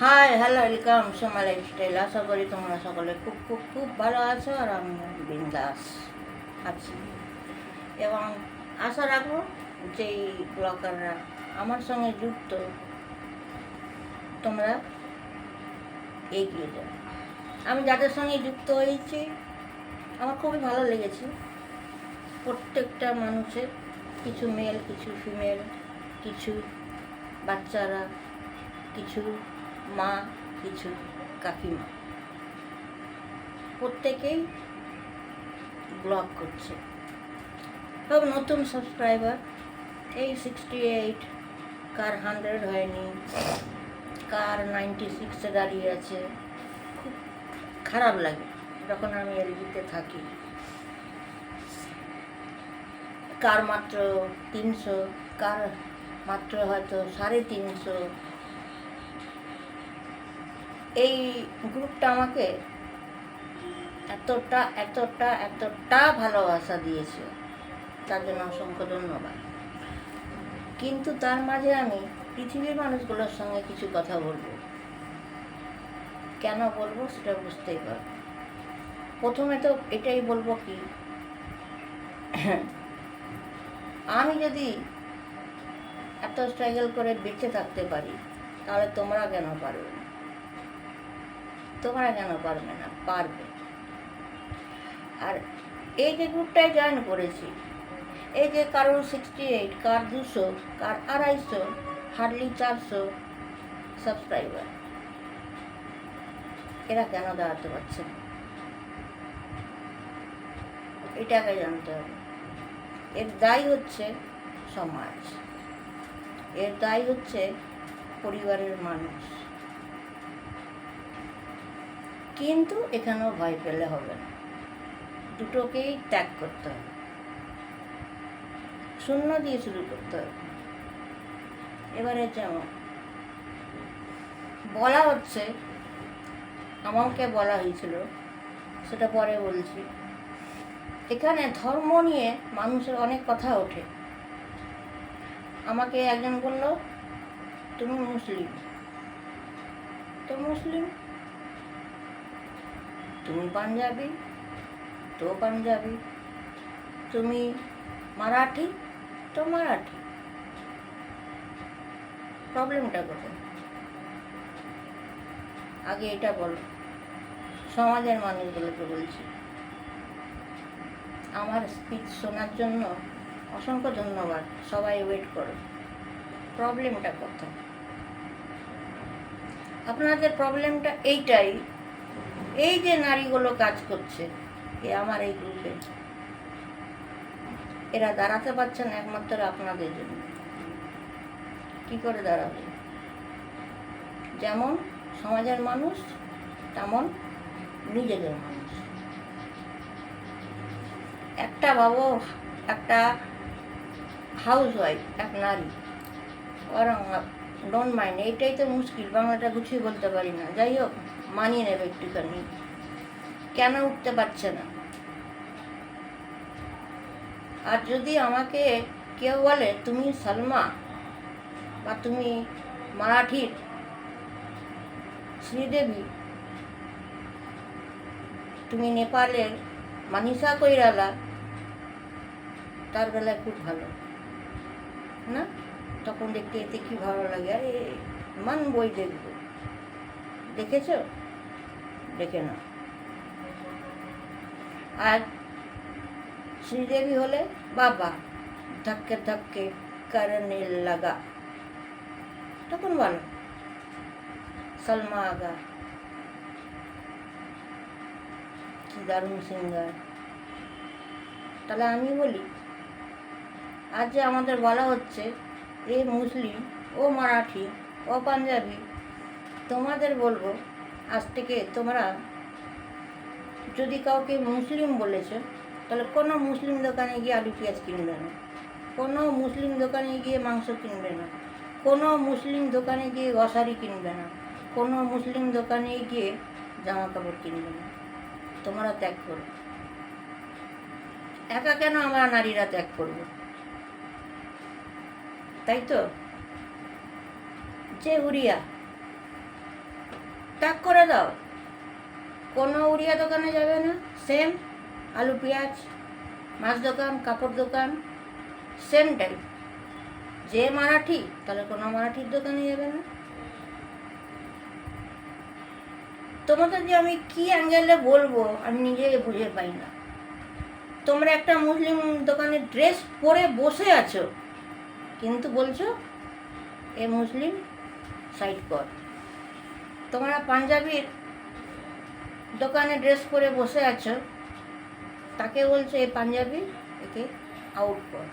Hi hello welcome Soma lifestyle আশা করি তোমরা সকলে খুব খুব খুব ভালো আছো আর আমি বিন্দাস আছি। এবং আশা রাখব যে ব্লগাররা আমার সঙ্গে যুক্ত, তোমরা এগিয়ে যাও। আমি যাদের সঙ্গে যুক্ত হয়েছি, আমার খুবই ভালো লেগেছে। প্রত্যেকটা মানুষের, কিছু মেল কিছু ফিমেল কিছু বাচ্চারা, কিছু মা, কিছু কাকিমা। প্রত্যেকেই ব্লগ করছে। সব নতুন সাবস্ক্রাইবার এই সিক্সটি এইট কার হান্ড্রেড হয়নি, কার নাইনটি সিক্সে দাঁড়িয়ে আছে, খুব খারাপ লাগে। যখন আমি এলজিতে থাকি, কার মাত্র তিনশো, কার মাত্র হয়তো সাড়ে তিনশো এই গ্রুপটা আমাকে এতটা এতটা এতটা ভালোবাসা দিয়েছে। তার জন্য অসংখ্য ধন্যবাদ। কিন্তু তার মাঝে আমি পৃথিবীর মানুষগুলোর সঙ্গে কিছু কথা বলব। কেন বলব সেটা বুঝতেই পারব প্রথমে তো এটাই বলব কি, আমি যদি এত স্ট্রাগল করে বেঁচে থাকতে পারি, তাহলে তোমরা কেন পারবে না? তোমরা কেন পারবে না, পারবে। আর এই যে গ্রুপটায় জয়েন করেছি, এই যে কারোর সিক্সটি এইট কার দুশো, কার আড়াইশো হার্ডলি চারশো সাবস্ক্রাইবার এরা কেন দাঁড়াতে পারছে না? এটাকে জানতে হবে। এর দায়ী হচ্ছে সমাজ, এর দায়ী হচ্ছে পরিবারের মানুষ। কিন্তু এখানেও ভয় পেলে হবে না। দুটোকেই ত্যাগ করতে হবে। শূন্য দিয়ে শুরু করতে হবে। এবারে যেমন বলা হচ্ছে, আমাকে বলা হয়েছিল, সেটা পরে বলছি। এখানে ধর্ম নিয়ে মানুষের অনেক কথা ওঠে। আমাকে একজন বলল, তুমি মুসলিম। তো মুসলিম তুমি পাঞ্জাবি, তো পাঞ্জাবি। তুমি মারাঠি, তো মারাঠি। প্রবলেমটা কোথায়? আগে এটা বলো। সমাজের মানুষগুলোকে বলছি। আমার স্পিচ শোনার জন্য অসংখ্য ধন্যবাদ। সবাই ওয়েট করো। প্রবলেমটা কোথায়? আপনাদের প্রবলেমটা এইটাই। এই যে নারীগুলো কাজ করছে, এ আমার এই গ্রুপে। এরা দাঁড়াতে পারছে না একমাত্র আপনাদের জন্য। কি করে দাঁড়াবে? যেমন সমাজের মানুষ, তেমন নিজেদের মানুষ। একটা বাবু একটা হাউস ওয়াইফ এক নারী। ওরা ডোন্ট মাইন্ড এইটাই তো মুশকিল, বাংলাটা গুছিয়ে বলতে পারি না। যাই হোক। মানিয়ে নেবে একটুখানি। কেন উঠতে পারছে না? আর যদি আমাকে কেউ বলে, তুমি সালমা বা তুমি মারাঠির শ্রীদেবী, তুমি নেপালের মানিসা কৈরালা তার বেলায় খুব ভালো। না? তখন দেখতে এতে কি ভালো লাগে? আরে, মান বই দেখব। দেখেছ? দেখে না আর শ্রীদেবী হলে, বাবা, ধাক্কে ধাক্কে করনে লাগা। তখন বলো, সলমা আগা কি দারুণ সিঙ্গার। তাহলে আমি বলি, আজ যে আমাদের বলা হচ্ছে, এ মুসলিম ও মারাঠি ও পাঞ্জাবি, তোমাদের বলব আজ থেকে তোমরা যদি কাউকে মুসলিম বলেছ, তাহলে কোনো মুসলিম দোকানে গিয়ে আলু পেঁয়াজ কিনবে না। কোনো মুসলিম দোকানে গিয়ে মাংস কিনবে না। কোনো মুসলিম দোকানে গিয়ে গসারি কিনবে না। কোনো মুসলিম দোকানে গিয়ে জামা কাপড় কিনবে না। তোমরা ত্যাগ করো। একা কেন আমরা নারীরা ত্যাগ করব? তাই তো? যে উড়িয়া ত্যাগ করে দাও। কোনো উড়িয়া দোকানে যাবে না। সেম আলু, পেঁয়াজ, মাছ দোকান, কাপড় দোকান সেম টাইপ যে মারাঠি, তাহলে কোনো মারাঠির দোকানে যাবে না। তোমাদের যে আমি কি অ্যাঙ্গেলে বলব, আমি নিজে বুঝে পাই না। তোমরা একটা মুসলিম দোকানে ড্রেস পরে বসে আছো, কিন্তু বলছো, এ মুসলিম সাইড কর তোমরা পাঞ্জাবির দোকানে ড্রেস পরে বসে আছো, তাকে বলছে এ পাঞ্জাবি একে আউট কর।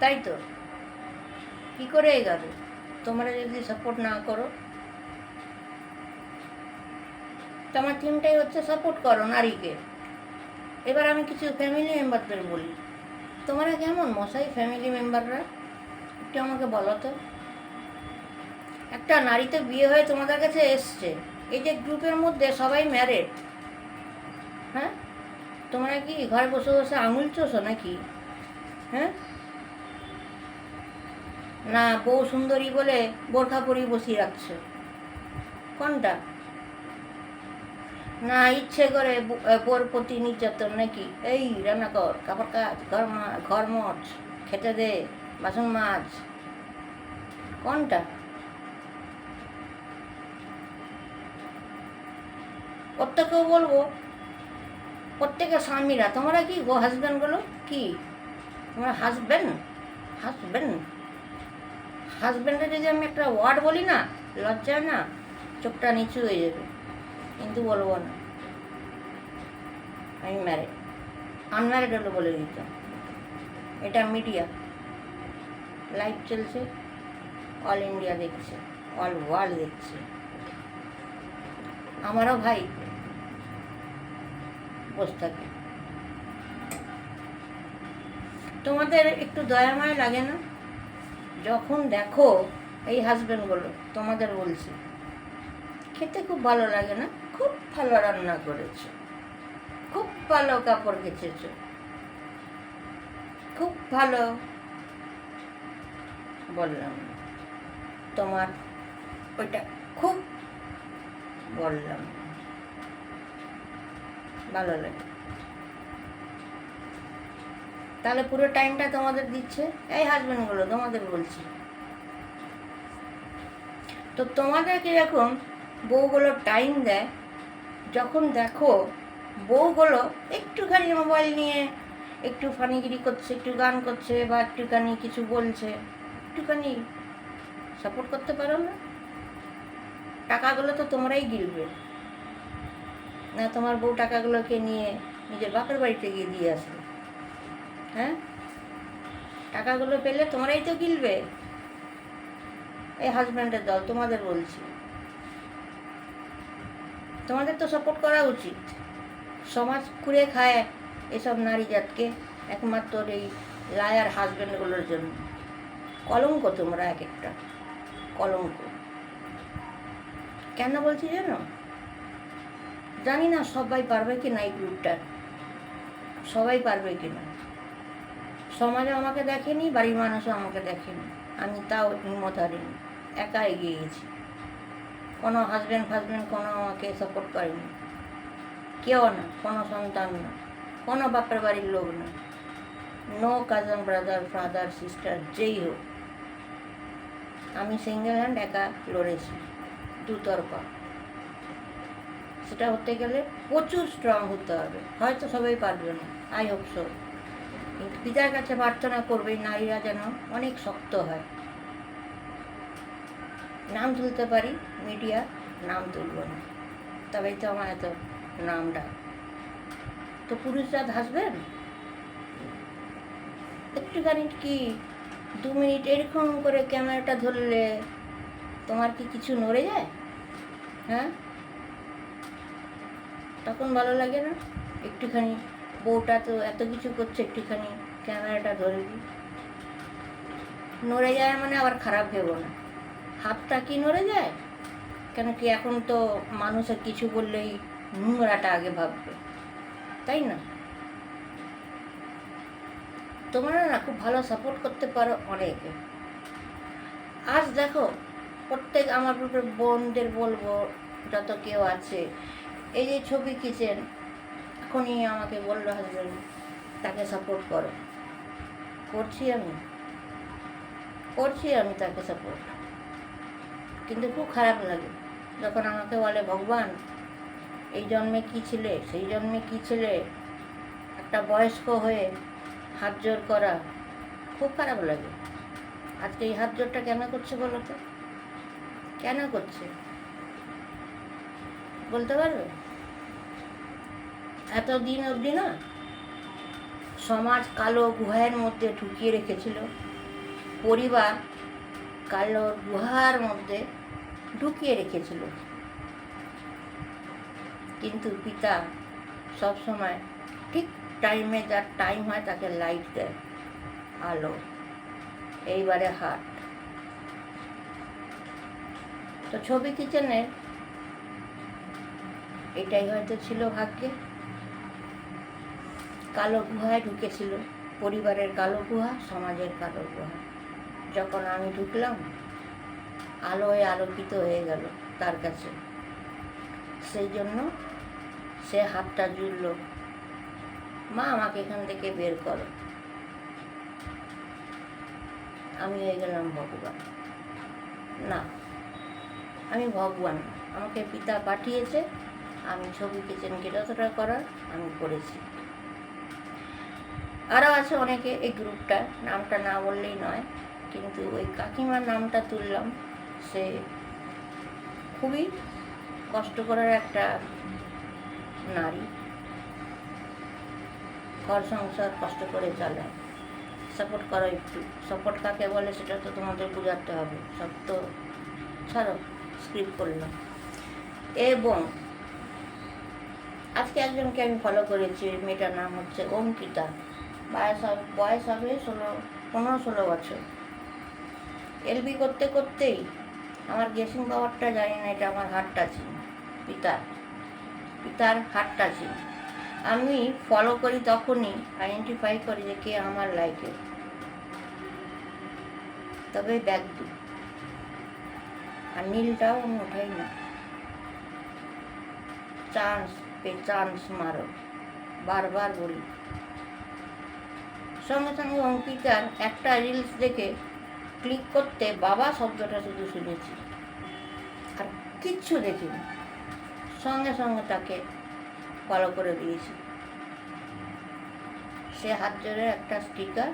তাই তো? কি করে এগাবে? তোমরা যদি সাপোর্ট না করো তোমার থিমটাই হচ্ছে সাপোর্ট করো নারীকে। এবার আমি কিছু ফ্যামিলি মেম্বারদের বলি। তোমরা কেমন মশাই ফ্যামিলি মেম্বাররা একটু আমাকে বলো তো। একটা নারীতে বিয়ে হয়ে তোমাদের কাছে এসছে। এই যে গ্রুপের মধ্যে সবাই ম্যারেড হ্যাঁ? তোমরা কি ঘরে বসে বসে আঙুল চোষো নাকি? হ্যাঁ? না, বউ সুন্দরী বলে বোরখা পরি বসিয়ে রাখছো। কোনটা? না, ইচ্ছে করে বোর প্রতি নির্যাতন নাকি? এই, রান্না কর, কাপড় কাজ ঘর ঘর মোচ খেতে দে, বাসন মাছ কোনটা? প্রত্যেকেও বলব, প্রত্যেকের স্বামীরা, তোমরা কি গো হাজব্যান্ডগুলো কি? তোমরা হাজব্যান্ড হাজব্যান্ড হাজব্যান্ডে যদি আমি একটা ওয়ার্ড বলি না, লজ্জা না? চোখটা নিচু হয়ে যাবে। কিন্তু বলব না। আমি ম্যারেড আনম্যারেড হলে বলে দিতাম। এটা মিডিয়া লাইভ চলছে। অল ইন্ডিয়া দেখছে। অল ওয়ার্ল্ড দেখছে। আমারও ভাই। বসে থাকে তোমাদের একটু দয়াময় লাগে না? যখন দেখো, এই হাজব্যান্ডগুলো তোমাদের বলছি, খেতে খুব ভালো লাগে না? খুব ভালো রান্না করেছ। খুব ভালো কাপড় কেচেছো। খুব ভালো। বললাম তোমার ওইটা খুব বললাম। ভালো লাগে। তাহলে পুরো টাইমটা তোমাদের দিচ্ছে? এই হাজব্যান্ডগুলো তোমাদের বলছি। তো তোমাদের কীরকম বউগুলো টাইম দেয়? যখন দেখো বউগুলো একটুখানি মোবাইল নিয়ে একটু ফানিগিরি করছে, একটু গান করছে বা একটুখানি কিছু বলছে, একটুখানি সাপোর্ট করতে পারো না? টাকাগুলো তো তোমরাই গিলবে। না, তোমার বউ টাকাগুলোকে নিয়ে নিজের বাপের বাড়িতে গিয়ে দিয়ে আসবে। হ্যাঁ? টাকাগুলো পেলে তোমরাই তো গিলবে। এই হাজব্যান্ডের দল, তোমাদের বলছি। তোমাদের তো সাপোর্ট করা উচিত। সমাজ কুড়ে খায় এসব নারী জাতকে, একমাত্র এই লায়ার হাজব্যান্ডগুলোর জন্য। কলঙ্ক তোমরা এক একটা, কলঙ্ক। কেন বলছি জানো? জানি না সবাই পারবে কি না এই গ্রুপটা সবাই পারবে কি না। সমাজে আমাকে দেখেনি, বাড়ির মানুষও আমাকে দেখেনি। আমি তাও হিম্মত হারিনি। একা এগিয়ে গেছি। কোনো হাজব্যান্ড ফাজব্যান্ড কোনো আমাকে সাপোর্ট করেনি। কেউ না, কোনো সন্তান না, কোনো বাপের বাড়ির লোক না। No cousin brother father sister যেই হোক। আমি সিঙ্গেল হ্যান্ড একা লড়েছি। দুতরফা। সেটা হতে গেলে প্রচুর স্ট্রং হতে হবে। হয়তো সবাই পারবে না। আই হোপ সো কিন্তু পিতার কাছে প্রার্থনা করবে নারীরা যেন অনেক শক্ত হয়। নাম তুলতে পারি মিডিয়া নাম তুলব না। তবেই তো আমার এত নামটা তো পুরুষরা হাসবেন? একটুখানি কি দু মিনিট এরকম করে ক্যামেরাটা ধরলে তোমার কি কিছু নড়ে যায়? হ্যাঁ? তখন ভালো লাগে না। একটুখানি বউটা তো এত কিছু করছে, একটুখানি ক্যামেরাটা ধরে দিই। নড়ে যায় মানে আবার খারাপ ভেবো না। হাতটা কি নড়ে যায়? কেন কি এখন তো মানুষের কিছু বললেই নোংরাটা আগে ভাববে। তাই না? তোমরা না খুব ভালো সাপোর্ট করতে পারো অনেকে। আজ দেখো, প্রত্যেক আমার বোনদের বলব, যত কেউ আছে এই যে ছবি কিচেন এখনই আমাকে বলল হাজব্যান্ড তাকে সাপোর্ট করো। করছি আমি। করছি আমি তাকে সাপোর্ট কিন্তু খুব খারাপ লাগে, যখন আমাকে বলে, ভগবান, এই জন্মে কী ছিলে? সেই জন্মে কী ছিলে? একটা বয়স্ক হয়ে হাত জোর করা খুব খারাপ লাগে। আজকে এই হাত জোরটা কেন করছে বলো তো? কেন করছে? বলতে পারবে? এতদিন অবধি না সমাজ কালো গুহার মধ্যে ঢুকিয়ে রেখেছিল। পরিবার কালো গুহার মধ্যে ঢুকিয়ে রেখেছিল। কিন্তু পিতা সবসময় ঠিক টাইমে যার টাইম হয় তাকে লাইট দেয়, আলো। এইবারে হাট তো ছবি কিচেনের এটাই হয়তো ছিল ভাগ্যে। কালো গুহায় ঢুকেছিল। পরিবারের কালো গুহা, সমাজের কালো গুহা। যখন আমি ঢুকলাম, আলোয় আলোকিত হয়ে গেল তার কাছে। সেই জন্য সে হাতটা জুড়ল, মা, আমাকে এখান থেকে বের করো। আমি হয়ে গেলাম ভগবান। না, আমি ভগবান আমাকে পিতা পাঠিয়েছে। আমি ছবি কিচেনকে যতটা করার আমি করেছি। আরও আছে অনেকে, এই গ্রুপটা, নামটা না বললেই নয়, কিন্তু ওই কাকিমার নামটা তুললাম, সে খুবই কষ্ট করার একটা নারী। ঘর সংসার কষ্ট করে চালায় সাপোর্ট করো একটু। সাপোর্ট কাকে বলে সেটা তো তোমাদের বোঝাতে হবে। সব তো ছাড়ো স্ক্রিপ্ট করলাম এবং আজকে একজনকে আমি ফলো করেছি, মেয়েটার নাম হচ্ছে অঙ্কিতা। বয়স হবে বয়স হবে ষোলো, পনেরো, ষোলো বছর। এলবি করতে করতেই আমার গেসিং পাওয়ারটা জানি না, এটা আমার হার্টটা ছিল। পিতার পিতার হার্টটা ছিল। আমি ফলো করি তখনই আইডেন্টিফাই করি যে কে আমার লাইফে তবে ব্যাগ দিই আর নীলটাও আমি ওঠাই না। চান্স পে চান্স মারো। বারবার বলি। সঙ্গে সঙ্গে অঙ্কিতার একটা রিলস দেখে ক্লিক করতে বাবা শব্দটা শুধু শুনেছি। আর কিচ্ছু দেখিনি। সঙ্গে সঙ্গে তাকে ফলো করে দিয়েছি। সে হাত জোরে একটা স্টিকার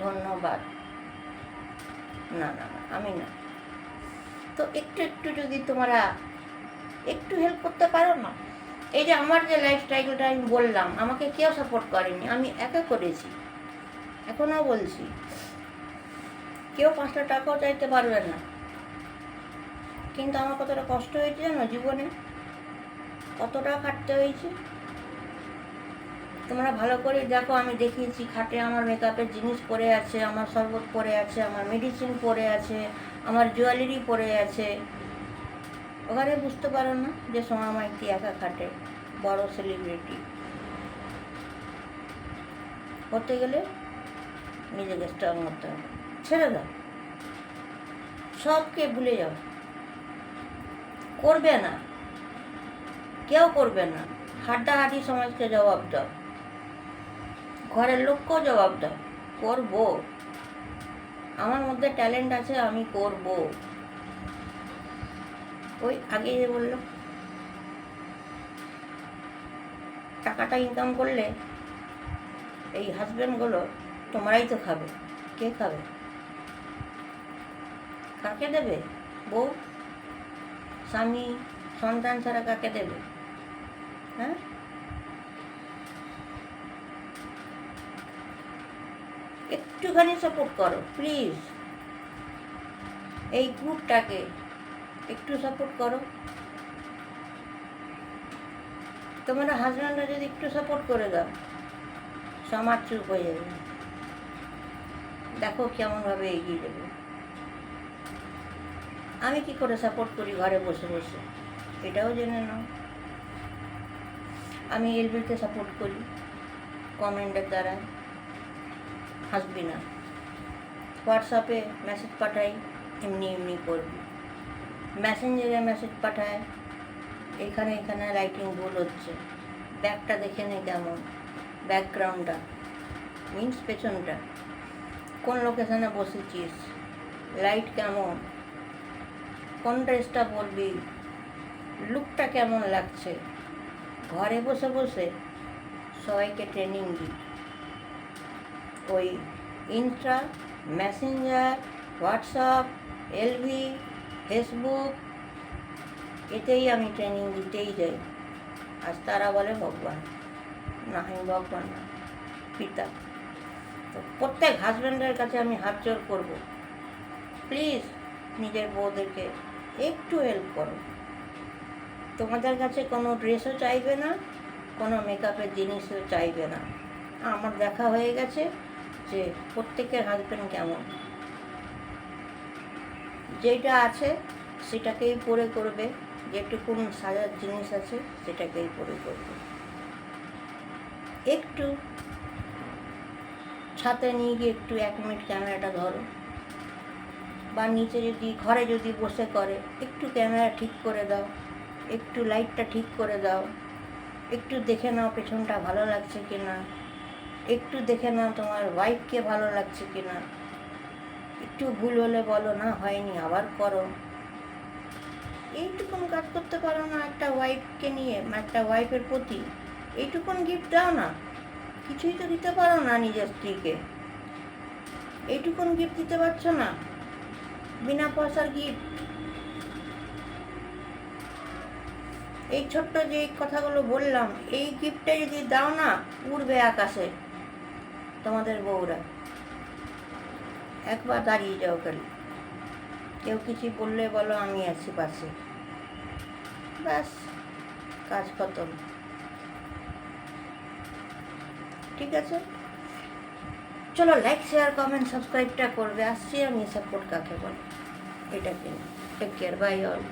ধন্যবাদ। না না না, আমি না। তো একটু একটু যদি তোমরা একটু হেল্প করতে পারো না? এই যে আমার যে লাইফস্টাইলটা আমি বললাম, আমাকে কেউ সাপোর্ট করেনি, আমি একা করেছি। এখনও বলছি। কেউ পাঁচটা টাকাও চাইতে পারবে না। কিন্তু আমার কতটা কষ্ট হয়েছে জানো জীবনে? কতটা খাটতে হয়েছে? তোমরা ভালো করে দেখো, আমি দেখিয়েছি খাটে আমার মেকআপের জিনিস পরে আছে, আমার শরবত পরে আছে, আমার মেডিসিন পড়ে আছে, আমার জুয়েলারি পরে আছে। ওখানে বুঝতে পারো না যে সোমা মাইতি একা খাটে, বড় সেলিব্রিটি করতে গেলে নিজেকে স্ট্রং হতে হবে। ছেড়ে দাও। সবকে ভুলে যাও। করবে না। কেউ করবে না। হাড্ডাহাড্ডি সমাজকে জবাব দাও। ঘরের লোককেও জবাব দাও। করব। আমার মধ্যে ট্যালেন্ট আছে, আমি করব। ওই আগে যে বলল, টাকাটা ইনকাম করলে এই হাজব্যান্ডগুলো তোমরাই তো খাবে। কে খাবে? কাকে দেবে? বউ? স্বামী? সন্তান ছাড়া কাকে দেবে? হ্যাঁ? একটুখানি সাপোর্ট করো প্লিজ এই গ্রুপটাকে একটু সাপোর্ট করো। তোমরা হাজব্যান্ডরা যদি একটু সাপোর্ট করে দাও, সমাজ চুপ হয়ে যাবে। দেখো কেমনভাবে এগিয়ে যাবে আমি কি করে সাপোর্ট করি ঘরে বসে বসে? এটাও জেনে নাও। আমি এলবিকে সাপোর্ট করি কমেন্টের দ্বারা। হাসবি না। হোয়াটসঅ্যাপে মেসেজ পাঠাই, এমনি এমনি করবি। মেসেঞ্জারে মেসেজ পাঠায়, এখানে এখানে লাইটিং ভুল হচ্ছে। ব্যাগটা দেখে নে কেমন। ব্যাকগ্রাউন্ডটা মিন্স পেছনটা। কোন লোকেশনে বসেছিস? লাইট কেমন? কোন ড্রেসটা পরবি লুকটা কেমন লাগছে? ঘরে বসে বসে সবাইকে ট্রেনিং দিই। ওই ইনস্টা মেসেঞ্জার হোয়াটসঅ্যাপ এলভি ফেসবুক এতেই আমি ট্রেনিং দিতেই যাই। আজ তারা বলে ভগবান, না আমি ভগবান না, পিতা। প্রত্যেক হাজব্যান্ডের কাছে আমি হাত জোর করব। প্লিজ নিজের বউদেরকে একটু হেল্প করো। তোমাদের কাছে কোনো ড্রেসও চাইবে না, কোনো মেকআপের জিনিসও চাইবে না। আমার দেখা হয়ে গেছে যে প্রত্যেকের হাজব্যান্ড কেমন। যেটা আছে সেটাকেই পরে করবে যেটুকুন সাজার জিনিস আছে সেটাকেই পরে করবে। একটু ছাতে নিয়ে গিয়ে একটু এক মিনিট ক্যামেরাটা ধরো। বা নিচে যদি, ঘরে যদি বসে করে, একটু ক্যামেরা ঠিক করে দাও, একটু লাইটটা ঠিক করে দাও, একটু দেখে নাও পেছনটা ভালো লাগছে কি না একটু দেখে নাও তোমার ওয়াইফকে ভালো লাগছে কি না একটু ভুল হলে বলো, না হয়নি, আবার করো। এইটুকুন কাজ করতে পারো না একটা ওয়াইফকে নিয়ে, একটা ওয়াইফের প্রতি। এইটুকুন গিফট দাও না। কিছুই তো দিতে পারো না নিজের স্ত্রীকে। এইটুকুন গিফট দিতে পারছ না? বিনা পয়সার গিফট এই ছোট্ট যে কথাগুলো বললাম, এই গিফটটা যদি দাও না, উড়বে আকাশে তোমাদের বউরা। একবার দাঁড়িয়ে যাও খালি। কেউ কিছু বললে বলো, আমি আছি পাশে। ব্যাস, কাজ খতম। ঠিক আছে? চলো লাইক শেয়ার কমেন্ট সাবস্ক্রাইবটা করবে। আসছি আমি সাপোর্ট কাকে বলে? এটাকে টেক কেয়ার বাই অল